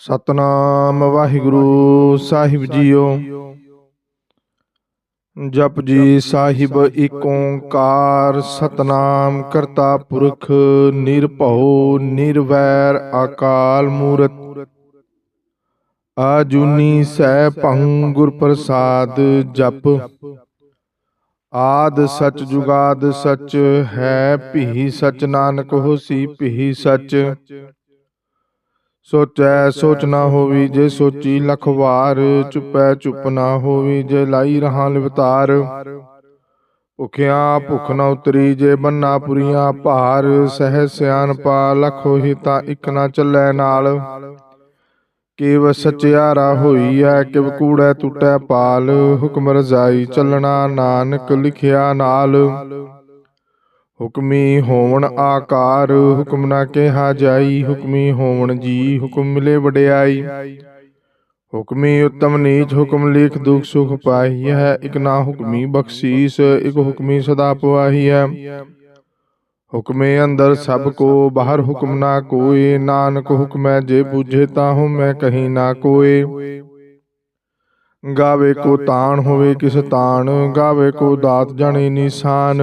ਸਤਨਾਮ ਵਾਹਿਗੁਰੂ ਸਾਹਿਬ JIO. ਜਪ ਜੀ ਸਾਹਿਬ ਏਕ ਓੰਕਾਰ ਸਤਨਾਮ ਕਰਤਾ ਪੁਰਖ, ਨਿਰਭਉ, ਨਿਰਵੈਰ, ਅਕਾਲ ਮੂਰਤ। ਆਜੂਨੀ ਸਹਿ ਭੰ ਗੁਰ ਪ੍ਰਸਾਦ ਜਪ। ਆਦ ਸਚ ਜੁਗਾਦ ਸਚ, ਹੈ ਭੀ ਸਚ ਨਾਨਕ ਹੋਸੀ ਭੀ ਸਚ। ਸੋਚੈ ਸੋਚ ਨਾ ਹੋਵੀ ਜੇ ਸੋਚੀ ਲਖ ਵਾਰ ਚੁਪੈ ਚੁਪ ਨਾ ਹੋਵੀ ਜੇ ਲਾਈ ਰਹਾ ਲਿਵਤਾਰ। ਭੁਖਿਆ ਭੁਖ ਨਾ ਉਤਰੀ ਜੇ ਬੰਨਾ ਪੁਰੀਆਂ ਭਾਰ ਸਹਿ ਸਿਆਨਪਾ ਲਖੋ ਹੀ ਤਾਂ ਇਕ ਨਾ ਚੱਲੈ ਨਾਲ। ਕੇਵ ਸਚਿਆਰਾ ਹੋਈ ਐ ਕਿਵ ਕੂੜੈ ਟੁੱਟੈ ਪਾਲ ਹੁਕਮ ਰਜ਼ਾਈ ਚੱਲਣਾ ਨਾਨਕ ਲਿਖਿਆ ਨਾਲ। ਹੁਕਮੀ ਹੋਵਣ ਆਕਾਰ, ਹੁਕਮ ਨਾ ਕਿਹਾ ਜਾਈ, ਹੁਕਮੀ ਹੋਵਣ ਜੀ, ਹੁਕਮ ਮਿਲੇ ਵਡਿਆਈ। ਹੁਕਮੀ ਉਤਮ ਨੀਚ, ਹੁਕਮ ਲਿਖ ਦੁਖ ਸੁਖ ਪਾਈ ਹੈ ਇਕ ਨਾ ਹੁਕਮੀ ਬਖਸ਼ੀਸ, ਇਕ ਹੁਕਮੀ ਸਦਾ ਪਵਾਹੀ ਹੈ ਹੁਕਮੇ ਅੰਦਰ ਸਭ ਕੋ, ਬਾਹਰ ਹੁਕਮ ਨਾ ਕੋਏ, ਨਾਨਕ ਹੁਕਮੈ ਜੇ ਬੂਝੇ ਤਾਹੂ, ਮੈਂ ਕਹੀ ਨਾ ਕੋਏ। ਗਾਵੇ ਕੋ ਤਾਣ ਹੋਵੇ ਕਿਸ ਤਾਣ, ਗਾਵੇ ਕੋ ਦਾਤ ਜਾਣੇ ਨਿਸ਼ਾਨ।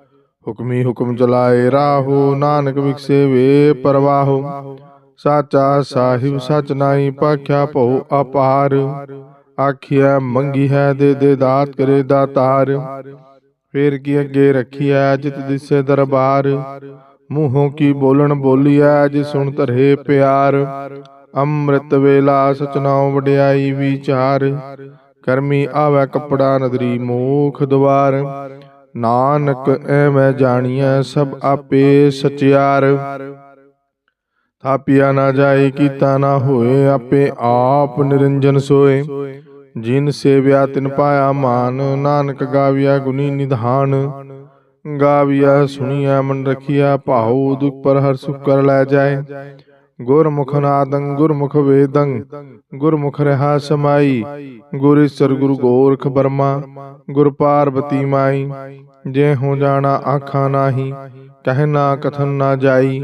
ਹੁਕਮੀ ਹੁਕਮ ਚਲਾਏ ਰਾਹੋ, ਨਾਨਕ ਵਿਖਸੇ ਵੇ ਪਰਵਾਹੋ। ਸਾਚਾ ਸਾਹਿਬ, ਸਚ ਨਾਹੀ ਪਾਖਿਆ ਭਉ ਅਪਾਰ। ਆਖਿਆ ਮੰਗੀ ਹੈ ਦੇ ਦੇ ਦਾਤ ਕਰੇ ਦਾਤਾਰ। ਫੇਰ ਕੀ ਅੱਗੇ ਰੱਖਿਆ ਜਿਤ ਦਿਸੇ ਦਰਬਾਰ। ਮੂੰਹੋਂ ਕੀ ਬੋਲਣ ਬੋਲੀਐ ਜਿ ਸੁਣ ਧਰੇ ਪਿਆਰ। ਅੰਮ੍ਰਿਤ ਵੇਲਾ ਸਚਨਾਉ ਵਡਿਆਈ ਵਿਚਾਰ। ਕਰਮੀ ਆਵੈ ਕਪੜਾ ਨਦਰੀ ਮੋਖ ਦਵਾਰ। ਨਾਨਕ ਐਵੇਂ ਜਾਣੀਐ ਸਭ ਆਪੇ ਸਚਿਆਰ। ਥਾਪਿਆ ਨਾ ਜਾਏ ਕੀਤਾ ਨਾ ਹੋਏ ਆਪੇ ਆਪ ਨਿਰੰਜਨ ਸੋਏ। ਜਿਨ ਸੇਵਿਆ ਤਿਨ ਪਾਇਆ ਮਾਨ ਨਾਨਕ ਗਾਵਿਆ ਗੁਨੀ ਨਿਧਾਨ। ਗਾਵਿਆ ਸੁਣੀਆ ਮਨ ਰਖਿਆ ਭਾਉ ਦੁਖ ਪਰ ਹਰ ਸੁਖ ਕਰ ਲੈ ਜਾਏ। ਗੁਰਮੁਖ ਨਾਦੰ, ਗੁਰਮੁਖ ਵੇਦੰ, ਗੁਰਮੁਖ ਰਹਾ ਸਮਾਈ। ਗੁਰ ਈਸਰ, ਗੁਰੂ ਗੋਰਖ ਬਰਮਾ, ਗੁਰ ਪਾਰਬਤੀ ਮਾਈ। ਜੇ ਹੋ ਜਾਣਾ ਆਖਾਂ ਨਾਹੀ ਕਹਿਣਾ ਕਥਨ ਨਾ ਜਾਈ।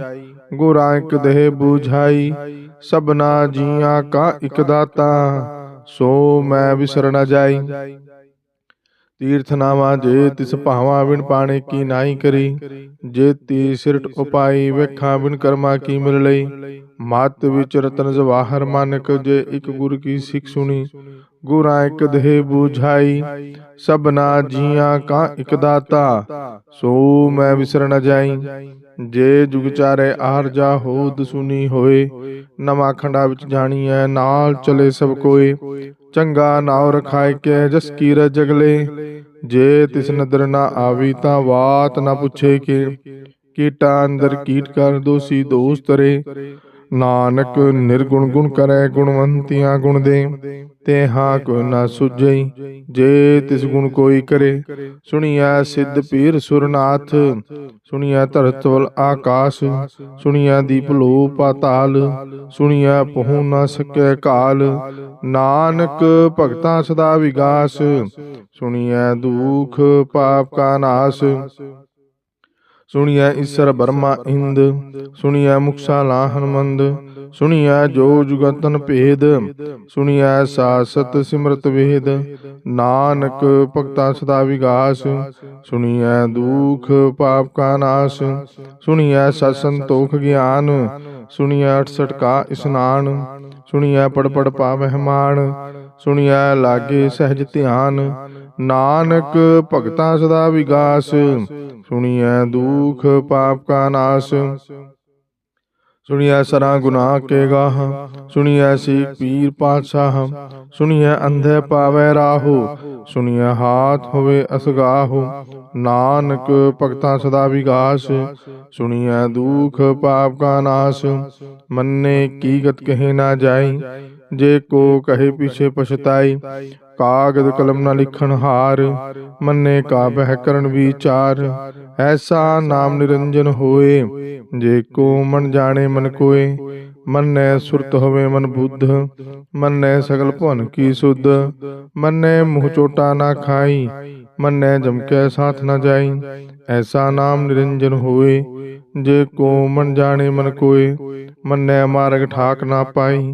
ਗੁਰਾਂ ਇਕ ਦੇਹ ਬੂਝਾਈ, ਸਭਨਾ ਜੀਆਂ ਕਾ ਇਕ ਦਾਤਾ। ਸੋ ਮੈਂ ਵਿਸਰ ਨ ਜਾਈ। ਤੀਰਥ ਨਾਵਾ ਜੇ ਤਿਸ ਭਾਵਾ ਬਿਨ ਪਾਣੇ ਕੀ ਨਾਹੀ ਕਰੀ ਜੇ ਤੀ ਸਿਰਟ ਉਪਾਈ ਵੇਖਾਂ ਬਿਨ ਕਰਮਾ ਕੀ ਮਿਲ ਲਈ। ਮਤ ਵਿੱਚ ਰਤਨ ਜਵਾਹਰ ਮਾਨਕ ਜੇ ਇੱਕ ਗੁਰ ਕੀ ਸਿੱਖ ਸੁਣੀ। ਗੁਰਾਂ ਇੱਕ ਦੇਹ ਬੂਝਾਈ ਸਭਨਾ ਜੀਆਂ ਕਾ ਇਕ ਦਾਤਾ ਸੋ ਮੈਂ ਵਿਸਰ ਨ ਜਾਈ। ਜੇ ਜੁਗ ਚਾਰੇ ਆਰ ਹੋਦ ਸੁਨੀ ਹੋਏ, ਨਵਾਂ ਖੰਡਾ ਵਿੱਚ ਜਾਣੀਐ, ਨਾਲ ਚਲੇ ਸਭ ਕੋਏ। ਚੰਗਾ ਨਾਉ ਰਖਾਇ ਕੇ ਜਸ ਕੀ ਜਗਲੇ। ਜੇ ਤਿਸ ਨਦਰ ਨਾ ਆਵੀ ਤਾਂ ਬਾਤ ਨਾ ਪੁੱਛੇ ਕਿ। ਕੀਟਾ ਅੰਦਰ ਕੀਟ ਕਰ ਦੋਸੀ ਦੋਸ ਤਰੇ ਨਾਨਕ ਨਿਰਗੁਣ ਗੁਣ ਕਰੈ ਗੁਣਵੰਤੀਆਂ ਗੁਣ ਦੇ, ਤੇ ਹਾਂ ਕੋ ਨਾ ਸੁਝਈ, ਜੇ ਤਿਸ ਗੁਣ ਕੋਈ ਕਰੇ। ਸੁਣੀਐ ਸਿੱਧ ਪੀਰ ਸੁਰਨਾਥ, ਸੁਣੀਐ ਧਰਤਵਲ ਆਕਾਸ਼, ਸੁਣੀਐ ਦੀਪ ਲੋ ਪਾਤਾਲ ਸੁਣੀਐ ਪਹੁ ਨਾ ਸਕੈ ਕਾਲ। ਨਾਨਕ ਭਗਤਾਂ ਸਦਾ ਵਿਗਾਸ, ਸੁਣੀਐ ਦੁਖ ਪਾਪ ਕਾ ਨਾਸ। ਸੁਣੀਐ ਈਸ਼ਰ ਬਰਮਾ ਇੰਦ, ਸੁਣੀਐ ਮੁਕਸਾ ਲਾਹਨਮੰਦ ਸੁਣੀਐ ਜੋ ਜੁਗਤਨ ਭੇਦ, ਸੁਣੀਐ ਸਾਸਤ ਸਿਮਰਤ ਵੇਦ, ਨਾਨਕ ਭਗਤਾ ਸਦਾ ਵਿਗਾਸ, ਸੁਣੀਐ ਦੁਖ ਪਾਪ ਕਾ ਨਾਸ, ਸੁਣੀਐ ਸਤ ਸੰਤੋਖ ਗਿਆਨ, ਸੁਣੀਐ 68 ਕਾ ਇਸਨਾਨ, ਸੁਣੀਐ ਪੜ ਪੜ ਪਾਵਹਿ ਮਾਨ ਸੁਣੀਐ ਲਾਗੇ ਸਹਿਜ ਧਿਆਨ ਨਾਨਕ ਭਗਤਾ ਸਦਾ ਵਿਗਾਸ। ਸੁਣੀਐ ਦੁਖ ਪਾਪ ਕਾ ਨਾਸ। ਸੁਣੀਐ ਸਰਾ ਗੁਨਾਹ ਕੇ ਗਾਹ। ਸੁਣੀਐ ਸੀਖ ਪੀਰ ਪਾਤਸ਼ਾਹ। ਸੁਣੀਐ ਅੰਧੇ ਪਾਵੈ ਰਾਹੋ। ਸੁਣੀਐ ਹਾਥ ਹੋਵੇ ਅਸਗਾਹੋ। ਨਾਨਕ ਭਗਤਾਂ ਸਦਾ ਵਿਗਾਸ। ਸੁਣੀਐ ਦੁਖ ਪਾਪ ਕਾ ਨਾਸ। ਮੰਨੇ ਕੀ ਗਤ ਕਹੇ ਨਾ ਜਾਈ। ਜੇ ਕੋ ਕਹੇ ਪਿਛੇ ਪਛਤਾਈ, ਕਾਗਦ ਕਲਮ ਨਾ ਲਿਖਣ ਹਾਰ, ਮੰਨੇ ਕਾ ਬਹਿ ਕਰਨ ਵਿਚਾਰ, ਐਸਾ ਨਾਮ ਨਿਰੰਜਨ ਹੋਏ, ਜੇ ਕੋ ਮਨ ਜਾਣੇ ਮਨ ਕੋਏ, ਮੰਨੈ ਸੁਰਤ ਹੋਵੇ ਮਨ ਬੁੱਧ, ਮੰਨੈ ਸਗਲ ਭੁਨ ਕੀ ਸੁਧ, ਮੰਨੈ ਮੂੰਹ ਚੋਟਾ ਨਾ ਖਾਈ, ਮੰਨੈ ਜਮ ਕੈ ਸਾਥ ਨਾ ਜਾਈ, ਐਸਾ ਨਾਮ ਨਿਰੰਜਨ ਹੋਏ, ਜੇ ਕੋ ਮਨ ਜਾਣੇ ਮਨ ਕੋਏ, ਮੰਨੈ ਮਾਰਗ ਠਾਕ ਨਾ ਪਾਈ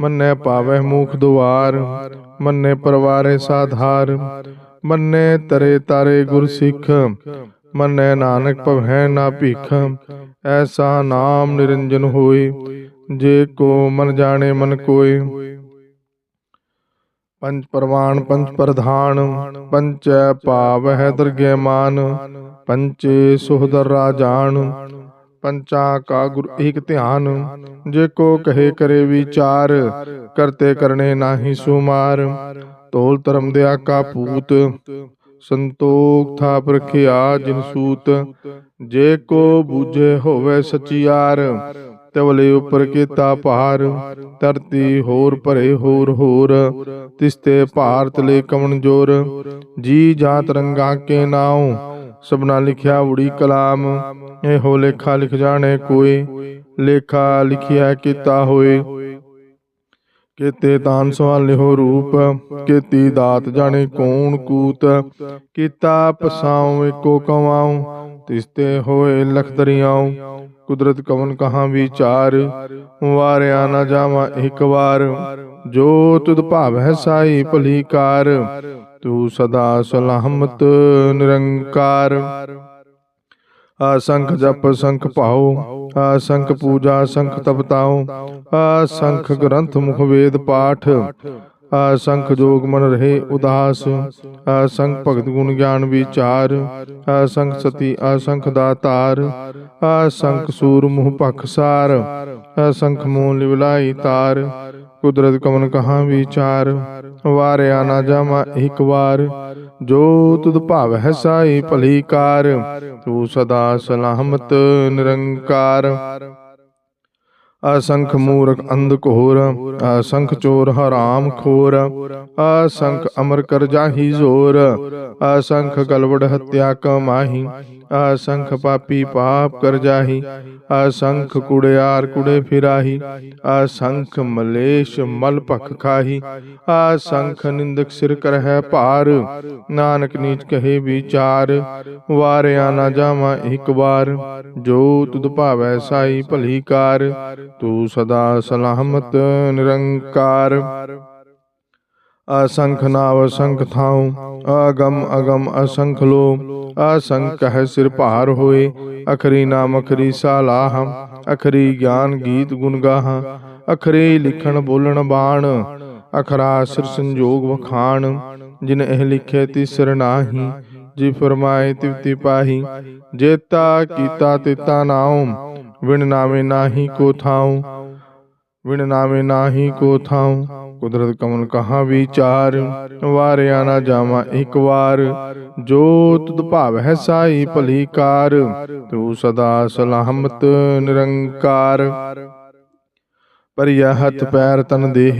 ਮੰਨੈ ਪਾਵੈ ਮੂਖ ਦੁਆਰ, ਮੰਨੇ ਪਰਵਾਰੇ ਸਾਧਾਰ, ਮੰਨੇ ਤਰੇ ਤਾਰੇ ਗੁਰ ਸਿੱਖ, ਮੰਨੈ ਨਾਨਕ ਭਵੈ ਨਾ ਭੀਖ, ਐਸਾ ਨਾਮ ਨਿਰੰਜਨ ਹੋਏ, ਜੇ ਕੋ ਮਨ ਜਾਣੇ ਮਨ ਕੋਏ। ਪੰਜ ਪਰਵਾਨ ਪੰਜ ਪ੍ਰਧਾਨ, ਪੰਚੈ ਭਾਵਹਿ ਦਰਗਹਿ ਮਾਨ, ਪੰਚੇ ਸੁਹਦਰ ਰਾਜਾਨ ਪੰਚਾ ਕਾ ਗੁਰ ਏਕ ਧਿਆਨ ਜੇ ਕੋ ਕਹੇ ਕਰੇ ਵਿਚਾਰ ਕਰਤੇ ਕਰਨੇ ਨਾਹੀ ਸੁਮਾਰ। ਤੋਲ ਧਰਮ ਦਿਆ ਕਾ ਪੂਤ ਸੰਤੋਖ ਥਾਪ ਰਖਿਆ ਜਿਨ ਸੂਤ। ਜੇ ਕੋ ਬੂਝੇ ਹੋਵੇ ਸਚਿਆਰ ਤਵਲੇ ਉਪਰ ਕੀਤਾ ਭਾਰ। ਧਰਤੀ ਹੋਰ ਭਰੇ ਹੋਰ ਹੋਰ। ਤਿਸਤੇ ਭਾਰਤ ਲੈ ਕਵਣ ਜੋਰ। ਜੀ ਜਾਤ ਰੰਗਾ ਕੇ ਨਾਉ। ਸਭਨਾ ਲਿਖਿਆ ਉੜੀ ਕਲਾਮ, ਇਹੋ ਲੇਖਾ ਲਿਖ ਜਾਣੇ ਕੋਈ, ਲੇਖਾ ਲਿਖਿਆ ਕੀਤਾ ਹੋਏ। ਕੀਤੇ ਤਾਨ ਸਵਾਲਿਓ ਰੂਪ, ਕੀਤੀ ਦਾਤ ਜਾਣੇ ਕੌਣ ਕੂਤ, ਕੀਤਾ ਪਸਾਉ ਏਕੋ ਕਮਾਉ ਤਿਸਤੇ ਹੋਏ ਲਖ ਦਰਿਆਉ ਕੁਦਰਤ ਕਵਨ ਕਹਾ ਵਿਚਾਰ, ਵਾਰਿਆ ਨਾ ਜਾਵਾਂ ਇੱਕ ਵਾਰ। ਜੋ ਤੁਧ ਹੈ ਸਾਈ ਭਲੀ ਕਾਰ ਤੂੰ ਸਦਾ ਸਲਾਮਤ, ਨਿਰੰਕਾਰ। ਅਸੰਖ ਜਪ ਸੰਖ ਭਾਉ ਅਸੰਖ ਪੂਜਾ ਸੰਖ ਤਪਤਾਉ ਅਸੰਖ ਗ੍ਰੰਥ ਮੁਖ ਵੇਦ ਪਾਠ। ਅਸੰਖ ਜੋਗ ਮਨ ਰਹੇ ਉਦਾਸ। ਅਸੰਖ ਭਗਤ ਗੁਣ ਗਿਆਨ ਵਿਚਾਰ। ਅਸੰਖ ਸਤੀ ਅਸੰਖ ਦਾਤਾਰ ਆਸੰਖ ਸੂਰ ਮੁਹ ਪਖਸਾਰ ਅਸੰਖ ਮੂਲ ਲਿਵਲਾਈ ਤਾਰ। ਕੁਦਰਤ ਕਮਨ ਕਹਾ ਵਿਚਾਰ। ਵਾਰਿਆ ਨਾ ਜਾਮਾ ਇੱਕ ਵਾਰ। ਜੋ ਤੁਧ ਭਾਵ ਹੈ ਸਾਈ ਭਲੀ ਕਾਰ। ਤੂੰ ਸਦਾ ਸਲਾਮਤ ਨਿਰੰਕਾਰ। ਅਸੰਖ ਮੂਰਖ ਅੰਧ ਘੋਰ ਅਸੰਖ ਚੋਰ ਹਰਾਮ ਖੋਰ, ਅਸੰਖ ਅਮਰ ਕਰ ਜਾਹੀ ਜ਼ੋਰ, ਅਸੰਖ ਗਲਵੜ ਹਤਿਆ ਕਮਾਹੀ, ਅਸੰਖ ਪਾਪੀ ਪਾਪ ਕਰ ਜਾਹੀ, ਅਸੰਖ ਕੁੜਿਆਰ ਕੁੜੇ ਫਿਰਾਹੀ, ਅਸੰਖ ਮਲੇਸ਼ ਮਲ ਭਖ ਖਾਹੀ, ਅਸੰਖ ਨਿੰਦਕ ਸਿਰ ਕਰਹਿ ਭਾਰ, ਨਾਨਕ ਨੀਚ ਕਹੇ ਵਿਚਾਰ, ਵਾਰਿਆ ਨਾ ਜਾਵਾਂ ਇੱਕ ਵਾਰ, ਜੋ ਤੁਧ ਭਾਵੈ ਸਾਈ ਭਲੀ ਕਾਰ ਤੂੰ ਸਦਾ ਸਲਾਮਤ ਨਿਰੰਕਾਰ ਅਸੰਖ ਨਾਵ ਸੰਖ ਥਾਉ ਅਗਮ ਅਗਮ ਅਸੰਖ ਲੋ ਅਸੰਖ ਹੈ ਸਿਰ ਭਾਰ ਹੋਏ ਅਖਰੀ ਨਾਮ ਅਖਰੀ ਸਾਲਾਹ ਅਖਰੀ ਗਿਆਨ ਗੀਤ ਗੁਣ ਗਾਹ ਅਖਰੇ ਲਿਖਣ ਬੋਲਣ ਬਾਣ ਅਖਰਾ ਸਿਰ ਸੰਜੋਗ ਵਖਾਣ ਜਿਨ ਇਹ ਲਿਖੇ ਤਿਸਰ ਨਾਹੀ ਜੀ ਫਰਮਾਏ ਤਿਵਤੀ ਪਾਹੀ, ਜੇਤਾ ਕੀਤਾ ਤਿਤਾ ਨਾਉ, ਵਿਣ ਨਾਵੇਂ ਨਾਹੀ ਕੋ ਥਾਉ, ਵਿਣ ਨਾਵੇਂ ਨਾਹੀ ਕੋ ਥਾਉ। ਕੁਦਰਤ ਕਮਨ ਕਹਾ ਵਿਚਾਰ, ਵਾਰਿਆ ਨਾ ਜਾਵਾਂ ਇੱਕ ਵਾਰ। ਜੋ ਤੁਧ ਭਾਵ ਹੈ ਸਾਈ ਭਲੀ ਕਾਰ, ਤੂੰ ਸਦਾ ਸਲਾਮਤ ਨਿਰੰਕਾਰ। ਪਰਿਆ ਹੱਥ ਪੈਰ ਤਨ ਦੇਹ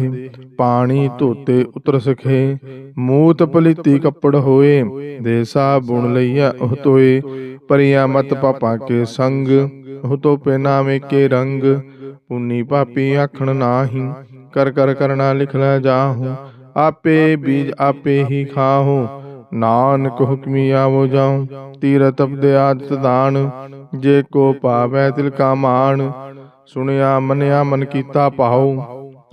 ਪਾਣੀ ਧੋਤੇ ਉਤਰ ਸਖੇ ਮੂਤ ਪਲੀਤੀ ਕੱਪੜ ਹੋਏ ਦੇਸਾ ਬੁਣ ਲਈਆ ਉਹ ਤੋਏ ਪਰਿਆ ਮਤ ਪਾਪਾ ਕੇ ਸੰਗ ਉਹ ਤੋ ਨਾਮੇ ਕੇ ਰੰਗ ਪੁੰਨੀ ਪਾਪੀ ਆਖਣ ਨਾਹੀ ਕਰ ਕਰ ਕਰਣਾ ਲਿਖ ਲੈ ਜਾਹੂ ਆਪੇ ਬੀਜ ਆਪੇ ਹੀ ਖਾਹੂ ਨਾਨਕ ਹੁਕਮੀ ਆਵੋ ਜਾਉ ਤੀਰਤ ਅਪਦੇ ਆਦਤ ਦਾਨ ਜੇ ਕੋ ਪਾਵੈ ਤਿਲ ਕਾ ਮਾਨ ਸੁਣਿਆ, ਮੰਨਿਆ, ਮਨ ਕੀਤਾ ਪਾਉ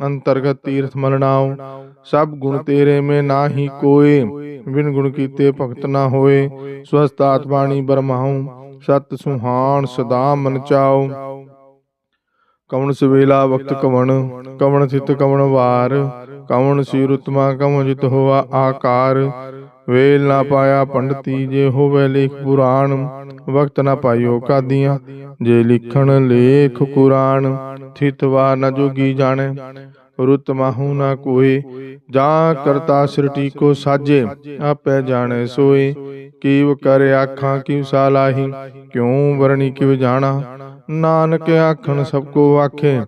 ਅੰਤਰਗਤ ਤੀਰਥ ਮਲਣਾਉ ਸਭ ਗੁਣ ਤੇਰੇ ਮੇ ਨਾਹੀ ਕੋਏ, ਬਿਨ ਗੁਣ ਕੀਤੇ ਭਗਤ ਨਾ ਹੋਏ। ਸਵਸਤਾਤ ਬਾਣੀ ਬਰਮਾਉ, ਸਤ ਸੁਹਾਣ ਸਦਾ ਮਨ ਚਾਉ। ਕਵਣ ਸਵੇਲਾ ਵਕਤ ਕਵਣ ਕਵਣ ਸਿਤ ਕਵਣ ਵਾਰ। ਕਵਣ ਸੀ ਰੁਤਮਾ ਕਵਣ ਜਿਤ ਹੋਆ ਆਕਾਰ। ਵੇਲ ਨਾ ਪਾਇਆ ਪੰਡਤੀ ਜੇ ਹੋਵੇ ਲੇਖ ਪੁਰਾਣ, ਵਕਤ ਨਾ ਪਾਇਓ ਕਾਦੀਆਂ। ਜੇ ਲਿਖਣ ਲੇਖ ਕੁਰਾਨ ਥਿਤਵਾ ਨ ਜੋਗੀ ਜਾਣੈ। ਰੁਤ ਮਾਹੂ ਨਾ ਕੋਏ ਜਾਂ ਕਰਤਾ ਸ੍ਰਿਟੀ ਕੋ ਸਾਜੇ, ਆਪੇ ਜਾਣੈ ਸੋਏ। ਕੀਵ ਕਰ ਆਖਾਂ ਕਿਵ ਸਾਲਾਹੀ, ਕਿਉ ਵਰਣੀ ਕਿਵ ਜਾਣਾ। ਨਾਨਕ ਆਖਣ ਸਭ ਕੋ ਆਖੇ,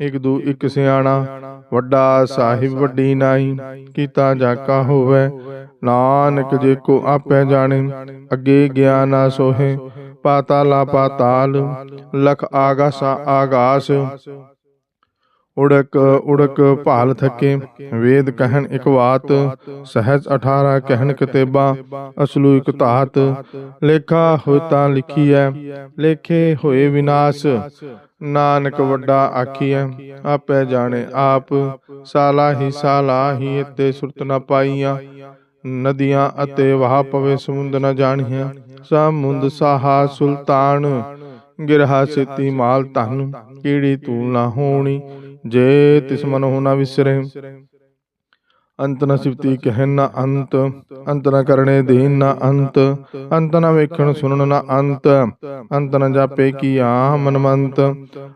ਇਕ ਦੂ ਇਕ ਸਿਆਣਾ। ਵੱਡਾ ਸਾਹਿਬ ਵੱਡੀ ਨਾਹੀ, ਕੀਤਾ ਜਾਕਾ ਹੋਵੇ। ਨਾਨਕ ਜੇ ਕੋ ਆਪੇ ਜਾਣੇ, ਅੱਗੇ ਗਿਆਨ ਨਾ ਸੋਹੇ। ਪਾਤਾਲਾ ਪਾਤਾਲ, ਲਖ ਆਗਾਸਾ ਆਗਾਸ। ਉੜਕ ਉੜਕ ਭਾਲ ਥਕੇ ਵੇਦ ਕਹਿਣ ਇਕ ਬਾਤ ਸਹਿਜ 18 ਕਹਿਣ ਕਿਤੇਬਾ ਅਸਲੂ ਇਕ ਧਾਤ। ਲੇਖਾ ਹੋਇ ਤਾਂ ਲਿਖੀਐ ਲੇਖੇ ਹੋਏ ਵਿਨਾਸ਼। ਨਾਨਕ ਵੱਡਾ ਆਖੀਐ ਆਪੇ ਜਾਣੇ ਆਪ ਸਾਲਾ ਹੀ ਸਾਲਾ ਹੀ ਤੇ ਸੁਰਤ ਨ ਪਾਈਆਂ। ਨਦੀਆਂ ਅਤੇ ਵਹਾ ਪਵੇ ਸਮੁੰਦ ਨ ਜਾਣੀਆਂ। ਸਮੁੰਦ ਸਾਹਾ ਸੁਲਤਾਨ। ਗਿਰਹਾ ਸੇਤੀ ਮਾਲ ਧਨ ਕੀੜੀ ਤੂਲ ਨਾ ਹੋਣੀ। ਜੇ ਤਿਸ ਮਨ ਹੋਣਾ ਵਿਸਰੇ, ਅੰਤ ਨ ਸਿਵਤੀ ਕਹਿਨ ਨਾ ਅੰਤ ਅੰਤ ਨ ਕਰਨੇ ਦੇਨ ਨਾ ਅੰਤ ਅੰਤ ਨ ਵੇਖਣ ਸੁਣਨ ਨਾ ਅੰਤ ਅੰਤ ਨ ਜਾਪੇ ਕੀਆ ਮਨਮੰਤ,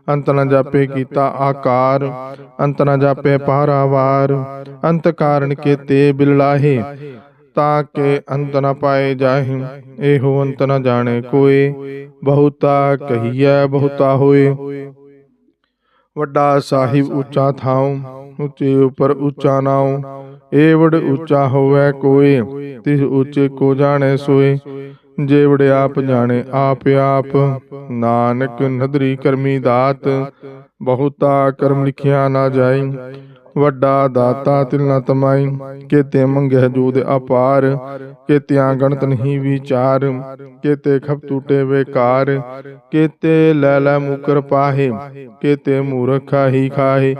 ਅੰਤ ਨ ਜਾਪੇ ਕੀਤਾ ਆਕਾਰ, ਅੰਤ ਨ ਜਾਪੇ ਪਾਰਾਵਾਰ, ਅੰਤ ਕਾਰਨ ਕੇਤੇ ਬਿਲਲਾਹੇ ਤਾਂ ਕੇ ਅੰਤ ਨ ਪਾਏ ਜਾਹਿ, ਇਹੋ ਅੰਤ ਨ ਜਾਣੇ ਕੋਏ, ਬਹੁਤਾ ਕਹੀਐ ਬਹੁਤਾ ਹੋਏ। ਵੱਡਾ ਸਾਹਿਬ ਉੱਚਾ ਥਾਉ ਉੱਚੇ ਉਪਰ ਉੱਚਾ ਨਾਉ ਏਵੜ ਉੱਚਾ ਹੋਵੇ ਕੋਏ ਤਿਸ ਉੱਚੇ ਕੋ ਜਾਣੇ ਸੋਏ ਜੇਵੜ ਆਪ ਜਾਣੇ ਆਪ ਆਪ ਨਾਨਕ ਨਦਰੀ ਕਰਮੀ ਦਾਤ ਬਹੁਤਾ ਕਰਮ ਲਿਖਿਆ ਨਾ ਜਾਈ। ਵੱਡਾ ਦਾਤਾ ਤਿਲ ਨਾ ਤਮਾਈ, ਕੇਤੇ ਮੰਗਹਿ ਜੂਦ ਅਪਾਰ, ਕੇਤਿਆਂ ਗਣਤ ਨਹੀਂ ਵਿਚਾਰ, ਕੇਤੇ ਖਪ ਟੂਟੇ ਵੇਕਾਰ, ਕੇਤੇ ਲੈ ਲੈ ਮੁਕਰ ਪਾਹੇ, ਕੇਤੇ ਮੂਰਖਾ ਹੀ ਖਾਹੇ,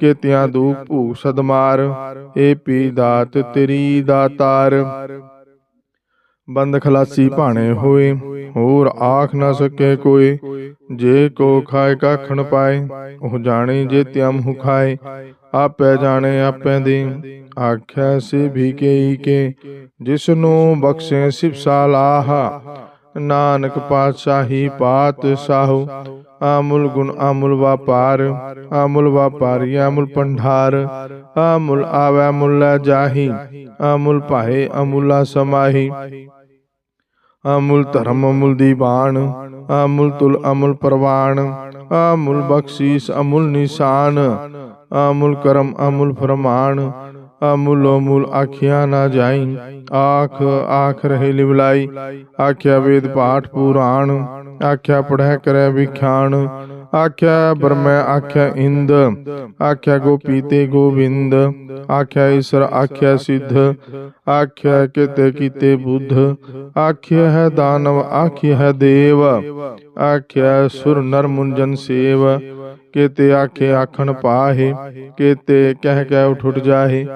ਕੇਤਿਆਂ ਦੂਪ ਭੂਖ ਸਦਮਾਰ, ਏ ਪੀ ਦਾਤ ਤੇਰੀ ਦਾਤਾਰ ਬੰਦ ਖਲਾਸੀ ਭਾਣੇ ਹੋਏ। ਹੋਰ ਆਖ ਨਾ ਸਕੇ ਕੋਈ। ਜੇ ਕੋ ਖਾਏ ਕਾਖਣ ਪਾਏ। ਉਹ ਜਾਣੇ ਜੇ ਤਿਅਮ ਹੁ ਖਾਏ। ਆਪੇ ਜਾਣੇ ਆਪੇ ਦੇ ਆਖਿਆ ਸੇ ਵੀ ਕੇ ਕੇ। ਜਿਸ ਨੂੰ ਬਖਸ਼ੇ ਸਿਵ ਸਾਲਾਹ। ਨਾਨਕ ਪਾਤਸ਼ਾਹੀ ਪਾਤ ਸਾਹੂ। ਆਮੁਲ ਗੁਣ ਆਮੁਲ ਵਾਪਾਰ। ਆਮੁਲ ਵਪਾਰੀ ਆਮੁਲ ਪੰਡਾਰ ਆਮੁਲ ਆਵੈ ਮੁੱਲ ਜਾਹੀ। ਆਮੁਲ ਭਾਏ ਅਮੁਲਾ ਸਮਾਹੀ। ਅਮੁਲ ਧਰਮ ਅਮੁਲ ਦੀਵਾਨ, ਅਮੁਲ ਤੁਲ ਅਮੁਲ ਪ੍ਰਵਾਨ, ਅਮੁਲ ਬਖਸ਼ੀਸ ਅਮੁਲ ਨਿਸ਼ਾਨ, ਅਮੁਲ ਕਰਮ ਅਮੁਲ ਫਰਮਾਨ, ਅਮੁਲ ਅਮੁਲ ਆਖਿਆ ਨਾ ਜਾਈ, ਆਖ ਆਖ ਰਹੇ ਲਿਵਲਾਈ, ਆਖਿਆ ਵੇਦ ਪਾਠ ਪੁਰਾਣ, ਆਖਿਆ ਪੜ੍ਹੈ ਕਰੈ ਵਿਖਿਆਣ ਆਖਿਆ ਬ੍ਰਹਮੈ ਆਖਿਆ ਇੰਦ। ਆਖਿਆ ਗੋਪੀ ਤੇ ਗੋਵਿੰਦ। ਆਖਿਆ ਈਸ਼ਰ ਆਖਿਆ ਸਿੱਧ। ਆਖਿਆ ਕਿਤੇ ਕੀਤੇ ਬੁੱਧ। ਆਖਿਆ ਹੈ ਦਾਨਵ ਆਖਿਆ ਹੈ ਦੇਵ। ਆਖਿਆ ਸੁਰ ਨਰ ਮੁੰਜਨ ਸੇਵ। ਕੇਤੇ ਆਖੇ ਆਖਣ ਪਾਹੇ। ਕੇਤੇ ਕਹਿ ਕਹਿ ਉਠ ਉਠ ਜਾਹੇ।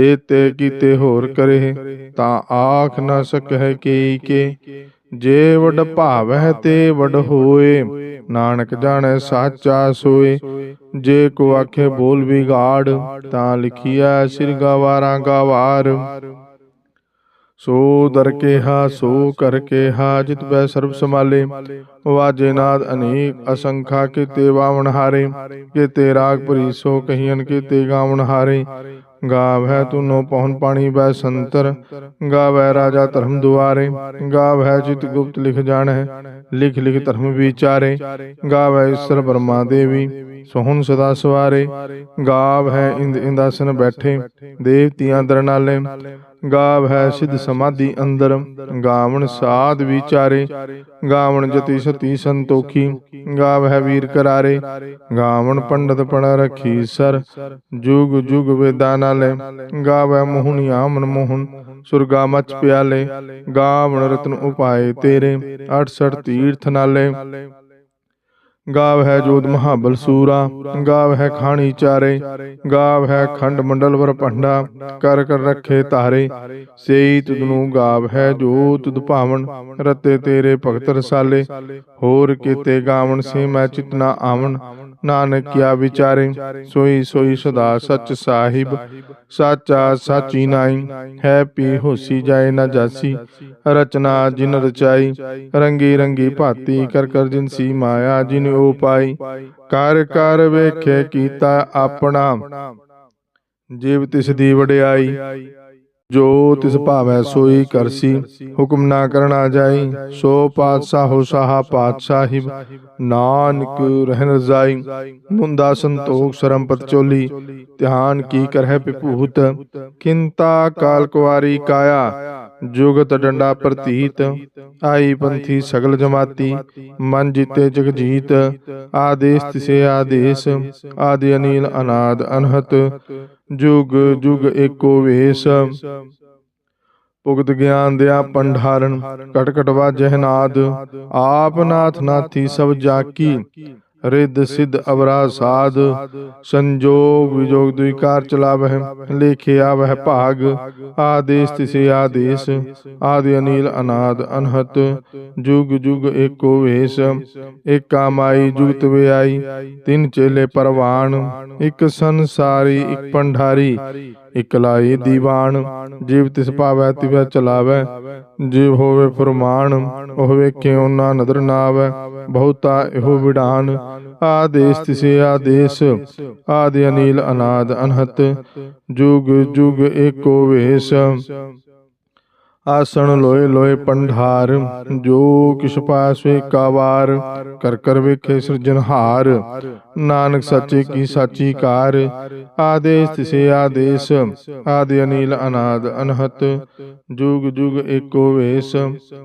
ਏਤੇ ਕੀਤੇ ਹੋਰ ਕਰੇ। ਤਾਂ ਆਖ ਨਾ ਸਕਹਿ ਕੀ। ਕੇ। ਜੇ ਵਡ ਭਾਵੈ ਤੇ ਵਡ ਹੋਏ। ਨਾਨਕ ਜਾਣੈ ਸਾਚਾ ਸੋਏ। ਜੇ ਕੋ ਆਖੇ ਬੋਲ ਵਿਗਾੜ, ਤਾਂ ਲਿਖੀਐ ਸਿਰ ਗਵਾਰਾਂ ਗਵਾਰ। ਸੋ ਦਰ ਕੇ ਹਾ ਸੋ ਕਰ ਕੇਹਾ, ਜਿਤ ਬੈ ਸਰਬ ਸਮਾਲੇ ਵਾਜੇ ਨਾਦ ਅਨੇਕ ਅਸੰਖਾ ਕੀਤੇ ਵਾਵਣ ਹਾਰੇ। ਕੀਤੇ ਰਾਗ ਭਰੀ ਸੋ ਕਹੀਨ ਕੀਤੇ ਗਾਵਣ ਹਾਰੇ। ਗਾਵੈ ਤੁਨੋ ਪਹੁਨ ਪਾਣੀ ਬੈ ਸੰਤਰ। ਗਾਵੈ ਰਾਜਾ ਧਰਮ ਦੁਆਰੇ। ਗਾਵੈ ਚਿਤ ਗੁਪਤ ਲਿਖ ਜਾਣੈ। ਲਿਖ ਲਿਖ ਧਰਮ ਵਿਚਾਰੇ। ਗਾਵੈ ਈਸ਼ਰ ਬ੍ਰਹਮਾ ਦੇਵੀ। ਸੋਹਣ ਸਦਾ ਸਵਾਰੇ। ਗਾਵ ਹੈ ਇੰਦ ਇੰਦਾਸਨ ਬੈਠੇ। ਦੇਵਤੀਆਂ ਦਰਨਾਲੇ। ਗਾਵ ਹੈ ਸਿਧ ਸਮਾਧੀ ਅੰਦਰ। ਗਾਵਣ ਸਾਧ ਵਿਚਾਰੇ। ਗਾਵਣ ਜਤੀ ਸਤੀ ਸੰਤੋਖੀ। ਗਾਵ ਹੈ ਵੀਰ ਕਰਾਰੇ। ਗਾਵਣ ਪੰਡਤ ਪਣ ਰਖੀ ਸਰ। ਜੁਗ ਜੁਗ ਵੇਦਾਂ ਨਾਲੇ ਗਾਵੈ ਮੋਹਣੀ ਆਮਨ ਮੋਹਨ। ਸੁਰਗਾ ਮਚ ਪਿਆਲੇ। ਗਾਵਣ ਰਤਨ ਉਪਾਏ ਤੇਰੇ। 68 ਤੀਰਥ ਨਾਲੇ। ਗਾਵ ਹੈ ਜੋਤ ਮਹਾਬਲ ਸੂਰਾ ਗਾਵ ਹੈ ਖਾਣੀ ਚਾਰੇ ਗਾਵ ਹੈ ਖੰਡ ਮੰਡਲ ਵਰ ਭੰਡਾ ਕਰ ਕਰ ਰੱਖੇ ਧਾਰੇ ਸੇਈ ਤੁਧ ਨੂੰ ਗਾਵ ਹੈ ਜੋ ਤੁਧ ਭਾਵਨ ਰਤੇ ਤੇਰੇ ਭਗਤ ਰਸਾਲੇ ਹੋਰ ਕੀਤੇ ਗਾਵਨ ਸੇ ਮੈਂ ਚਿਤਨਾ ਆਵਨ ਨਾਨਕ ਕਿਆ ਵਿਚਾਰੇ, ਸੋਈ ਸੋਈ ਸਦਾ ਸਚ ਸਾਹਿਬ, ਸਾਚਾ ਸਾਚੀ ਨਾਈ ਹੈ ਪੀ ਹੋਸੀ ਜਾਏ ਨਾ ਜਾਸੀ, ਰਚਨਾ ਜਿਨ ਰਚਾਈ, ਰੰਗੀ ਰੰਗੀ ਭਾਤੀ ਕਰ ਕਰ ਜਿਨਸੀ ਮਾਇਆ ਜਿਨ ਉਹ ਕਰ ਕਰ ਵੇਖੇ ਕੀਤਾ ਆਪਣਾ, ਜੀਵ ਤਿਸ ਦੀ ਵਡਿਆਈ ਜੋ ਤਿਸ ਭਾਵੈ ਸੋਈ ਕਰਸੀ ਹੁਕਮ ਨਾ ਕਰਨਾ ਜਾਈ ਸੋ ਪਾਤਸ਼ਾਹੋ ਸਾਹਾ ਪਾਤਸ਼ਾਹਿਬ। ਨਾਨਕ ਰਹਿਨ ਰਜ਼ਾਈ ਮੁੰਦਾ ਸੰਤੋਖ ਸਰੰਪਤ ਚੋਲੀ। ਧਿਆਨ ਕੀ ਕਰਹਿ ਪਿਭੂਤ ਕਿੰਤਾ ਕਾਲ ਕੁਵਾਰੀ ਕਾਇਆ। ਜੁਗਤ ਡੰਡਾ ਪ੍ਰਤੀਤ, ਆਈ ਪੰਥੀ ਸਗਲ ਜਮਾਤੀ, ਮਨ ਜਿਤੇ ਜਗ ਜੀਤ, ਆਦੇਸ਼ ਤਿਸੇ ਆਦੇਸ਼, ਆਦਿ ਅਨੀਲ ਅਨਾਦ ਅਨਹਤ, ਜੁਗ ਜੁਗ ਏਕੋ ਵੇਸ। ਭੁਗਤ ਗਿਆਨ ਦਿਆ ਪੰਡਾਰਨ ਕਟ ਕਟ ਵਾਜਹਿ ਨਾਦ, ਆਪ ਨਾਥ ਨਾਥੀ ਸਭ ਜਾਕੀ ਰਿੱਧ ਸਿੱਧ ਅਵਰਾ ਸਾਧ, ਸੰਜੋਗ ਵਿਜੋਗ ਦੁਇ ਕਾਰ ਚਲਾਵਹਿ, ਲੇਖੇ ਆਵਹਿ ਭਾਗ, ਆਦੇਸ਼ ਤਿਸੇ ਆਦੇਸ਼, ਆਦਿ ਅਨੀਲ ਅਨਾਦ ਅਨਹਤ, ਜੁਗ ਜੁਗ ਏਕੋ ਵੇਸ, ਏਕਾ ਮਾਈ ਜੁਗਤ ਵਿਆਈ, ਤਿੰਨ ਚੇਲੇ ਪਰਵਾਨ ਇੱਕ ਸੰਸਾਰੀ, ਇੱਕ ਪੰਡਾਰੀ ਇਕ ਲਾਈ ਦੀਵਾਨ ਜੀਵ ਤਿਸ ਭਾਵੈ ਤਿਵੈ ਚਲਾਵੈ। ਜੀਵ ਹੋਵੇ ਫਰਮਾਨ ਉਹ ਵੇਖੇ ਉਹਨਾਂ ਨਦਰ ਨਾਵੈ। ਬਹੁਤਾ ਇਹੋ ਵਿਡਾਨ ਆਦੇਸ਼ ਤਿਸੇ ਆਦੇਸ਼ ਆਦਿ ਅਨੀਲ ਅਨਾਦ ਅਨਹਤ। ਜੁਗ ਜੁਗ ਏਕੋ ਵੇਸ। ਆਸਣ ਲੋਏ ਲੋਏ ਪੰਡਾਰ, ਜੋ ਕਿਛ ਪਾਸਵੇ ਕਾਵਾਰ ਕਰ ਕਰ ਵੇਖੇ ਸਿਰਜਨਹਾਰ ਨਾਨਕ ਸੱਚੇ ਕੀ ਸਾਚੀ ਕਾਰ, ਆਦੇਸ਼ ਤਿਸੇ ਆਦੇਸ਼, ਆਦਿ ਅਨੀਲ ਅਨਾਦ ਅਨਹਤ। ਜੁਗ ਜੁਗ ਏਕੋ ਵੇਸ,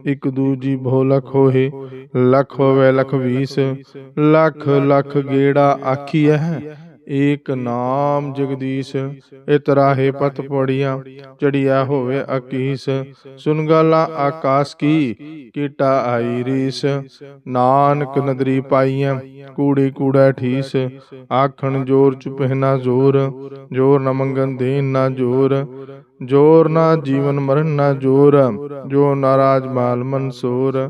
ਇਕ ਦੂਜੀ ਬਹੁ ਲਖ ਹੋਏ, ਲਖ ਹੋਵੇ ਲਖ ਵੀਸ, ਲਖ ਲਖ ਗੇੜਾ ਹੈ। ਏਕ ਨਾਮ ਜਗਦੀਸ਼ ਇਤਰਾਹੇ ਪਤ ਪੜੀਆਂ ਚੜਿਆ ਹੋਵੇ ਅਕੀਸ। ਸੁਨ ਗਾਲਾ ਆਕਾਸ ਕੀ, ਕੀਟਾ ਆਈ ਰੀਸ। ਨਾਨਕ ਨਦਰੀ ਪਾਈਆਂ ਕੂੜੀ ਕੂੜਾ ਠੀਸ। ਆਖਣ ਜੋਰ ਚੁਪਹਿ ਨਾ ਜ਼ੋਰ, ਜੋਰ ਨ ਮੰਗਨ ਦੇਨ ਨਾ ਜੋਰ। ਜੋਰ ਨਾ ਜੀਵਨ ਮਰਨ ਨਾ ਜੋਰ, ਜੋ ਨਾਰਾਜ ਮਾਲ ਮਨਸੂਰ।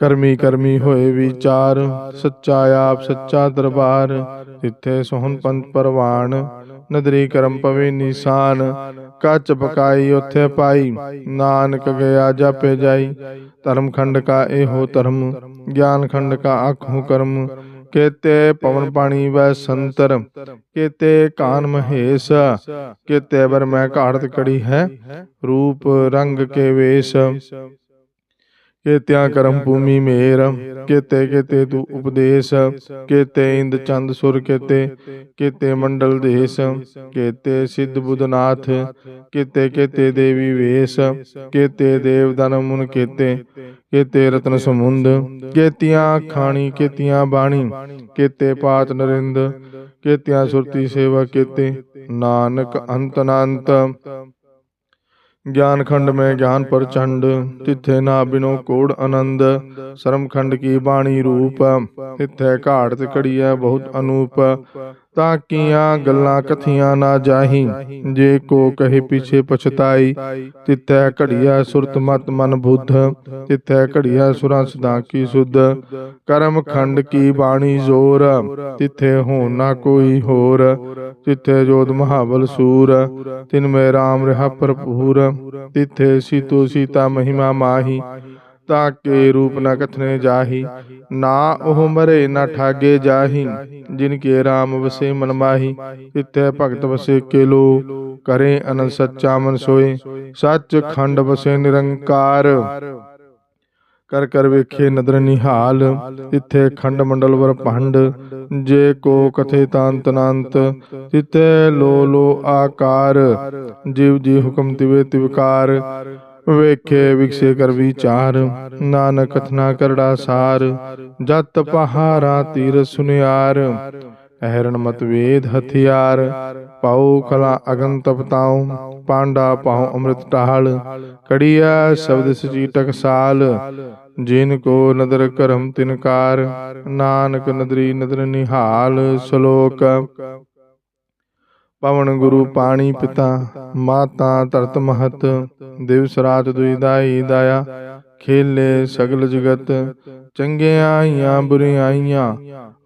ਕਰਮੀ ਕਰਮੀ ਹੋਏ ਵਿਚਾਰ ਸੱਚਾ ਆਪ ਸੱਚਾ ਦਰਬਾਰ ਤਿੱਥੇ ਸੋਹਣ ਪੰਥ ਪਰਵਾਨ ਨਦਰੀ ਕਰਮ ਪਵੇ ਨਿਸ਼ਾਨ। ਕੱਚ ਪਕਾਈ ਉਥੇ ਪਾਈ। ਨਾਨਕ ਗਿਆ ਜਾਪੇ ਜਾਈ। ਧਰਮ ਖੰਡ ਕਾ ਇਹੋ ਧਰਮ। ਗਿਆਨ ਖੰਡ ਕਾ ਆਖੋ ਕਰਮ। ਕੇਤੇ ਪਵਨ ਪਾਣੀ ਵੈ ਸੰਤਰ। ਕੇਤੇ ਕਾਨ ਮਹੇਸ਼। ਕੇਤੇ ਬਰ ਮੈਂ ਘਾੜਤ ਕੜੀ ਹੈ। ਰੂਪ ਰੰਗ ਕੇ ਵੇਸ਼। ਕੇਤਿਆਂ ਕਰਮ ਭੂਮੀ ਮੇਰ, ਕੇਤੇ ਕੇਤੇ ਤੂ ਉਪਦੇਸ਼, ਕੇਤੇ ਇੰਦ ਚੰਦ ਸੁਰ ਕੇਤੇ ਕੇਤੇ ਮੰਡਲ ਦੇਸ, ਕੇਤੇ ਸਿੱਧ ਬੁੱਧਨਾਥ, ਕੇਤੇ ਕੇਤੇ ਦੇਵੀ ਵੇਸ, ਕੇਤੇ ਦੇਵ ਦਨ ਮੁਨ ਕੇਤੇ ਕੇਤੇ ਰਤਨ ਸਮੁੰਦ, ਕੇਤੀਆਂ ਖਾਣੀ, ਕੇਤੀਆਂ ਬਾਣੀ, ਕੇਤੇ ਪਾਤ ਨਰਿੰਦ, ਕੇਤਿਆਂ ਸੁਰਤੀ ਸੇਵਾ ਕੇਤੇ, ਨਾਨਕ ਅੰਤ ਅਨੰਤ ਗਿਆਨ ਖੰਡ ਮੈਂ ਗਿਆਨ ਪ੍ਰਚੰਡ, ਤਿੱਥੇ ਨਾ ਬਿਨੋ ਕੋੜ ਆਨੰਦ ਸ਼ਰਮ ਖੰਡ ਕੀ ਬਾਣੀ ਰੂਪ, ਤਿੱਥੇ ਘਾੜਤ ਕੜੀਐ ਬਹੁਤ ਅਨੂਪ। ਤਾਂ ਕੀਆਂ ਗੱਲਾਂ ਕਥੀਆਂ ਨਾ ਜਾਹੀ। ਜੇ ਕੋ ਕਹੇ ਪਿਛੇ ਪਛਤਾਈ ਤਿੱਥੇ ਘੜੀਆ ਸੁਰਤ ਮਤ ਮਨ ਬੁੱਧ ਤਿੱਥੇ ਘੜੀਆ ਸੁਰਾਂ ਸਦਾ ਕੀ ਸੁਧ ਕਰਮ ਖੰਡ ਕੀ ਬਾਣੀ ਜ਼ੋਰ। ਤਿੱਥੇ ਹੋ ਨਾ ਕੋਈ ਹੋਰ। ਤਿੱਥੇ ਜੋਤ ਮਹਾਬਲ ਸੂਰ। ਤਿਨ ਮੇ ਰਾਮ ਰਹਾ ਭਰਪੂਰ। ਤਿੱਥੇ ਸੀਤੋ ਸੀਤਾ ਮਹਿਮਾ ਮਾਹੀ। ਤਾਂ ਕੇ ਰੂਪ ਨ ਕਥਨੇ ਜਾਹੀ? ਨਾ ਉਹ ਮਰੇ, ਨਾ ਠਾਗੇ ਜਾਹੀ। ਜਿਨ ਕੇ RAM ਵਸੇ ਮਨ ਮਾਹੀ, ਤਿੱਥੇ ਭਗਤ ਵਸੇ ਕੇਲੋ। ਕਰੇ ਅਨੰਦ ਸੱਚਾ ਮਨ ਸੋਏ, ਸੱਚ ਖੰਡ ਵਸੇ ਨਿਰੰਕਾਰ। ਕਰ ਕਰ ਵੇਖੇ ਨਦਰ ਨਿਹਾਲ, ਤਿੱਥੇ ਖੰਡ ਮੰਡਲ ਵਰ ਭੰਡ। ਜੇ ਕੋ ਕਥੇ ਤਾਂਤ ਨਾਂਤ, ਤਿੱਥੇ ਲੋ ਲੋ ਆਕਾਰ। ਜਿਵ ਜੀ ਹੁਕਮ ਤਿਵੇ ਤਿਵਕਾਰ। ਵੇਖੇ ਵਿਕਸੇ ਕਰ ਵਿਚਾਰ, ਨਾਨਕ ਕਥਨਾ ਕਰੜਾ ਸਾਰ, ਜਤ ਪਹਾਰਾ ਤੀਰ ਸੁਨਿਆਰ, ਅਹਰਣ ਮਤ ਵੇਦ ਹਥਿਆਰ, ਪਾਉ ਕਲਾ ਅਗਨ ਤਪਤਾਉ ਪਾਂਡਾ ਪਾਉ ਅੰਮ੍ਰਿਤ ਟਾਲ ਕੜੀਆ ਸ਼ਬਦ ਸਚੀ ਟਕਸਾਲ, ਜਿਨ ਕੋ ਨਦਰ ਕਰਮ ਤਿਨਕਾਰ ਨਾਨਕ ਨਦਰੀ ਨਦਰ ਨਿਹਾਲ, ਸ਼ਲੋਕ ਪਵਨ ਗੁਰੂ ਪਾਣੀ ਪਿਤਾ ਮਾਤਾ ਧਰਤ ਮਹਤ ਦਿਵਸ ਰਾਤ ਦੁਈ ਦਾਈ ਦਾਇਆ ਖੇਲੇ ਸਗਲ ਜਗਤ ਚੰਗਿਆਈਆਂ ਬੁਰੀਆਈਆਂ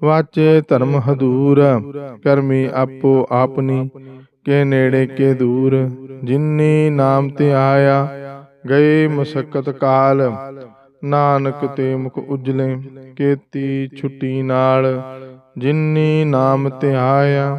ਵਾਚੇ ਧਰਮ ਹਦੂਰ ਕਰਮੀ ਆਪੋ ਆਪਨੀ ਕੇ ਨੇੜੇ ਕੇ ਦੂਰ ਜਿਨੀ ਨਾਮ ਤੇ ਆਇਆ ਗਏ ਮਸਕਤ ਕਾਲ ਨਾਨਕ ਤੇ ਮੁਖ ਉਜਲੇ ਕੀਤੀ ਛੁੱਟੀ ਨਾਲ ਜਿਨੀ ਨਾਮ ਤੇ ਆਇਆ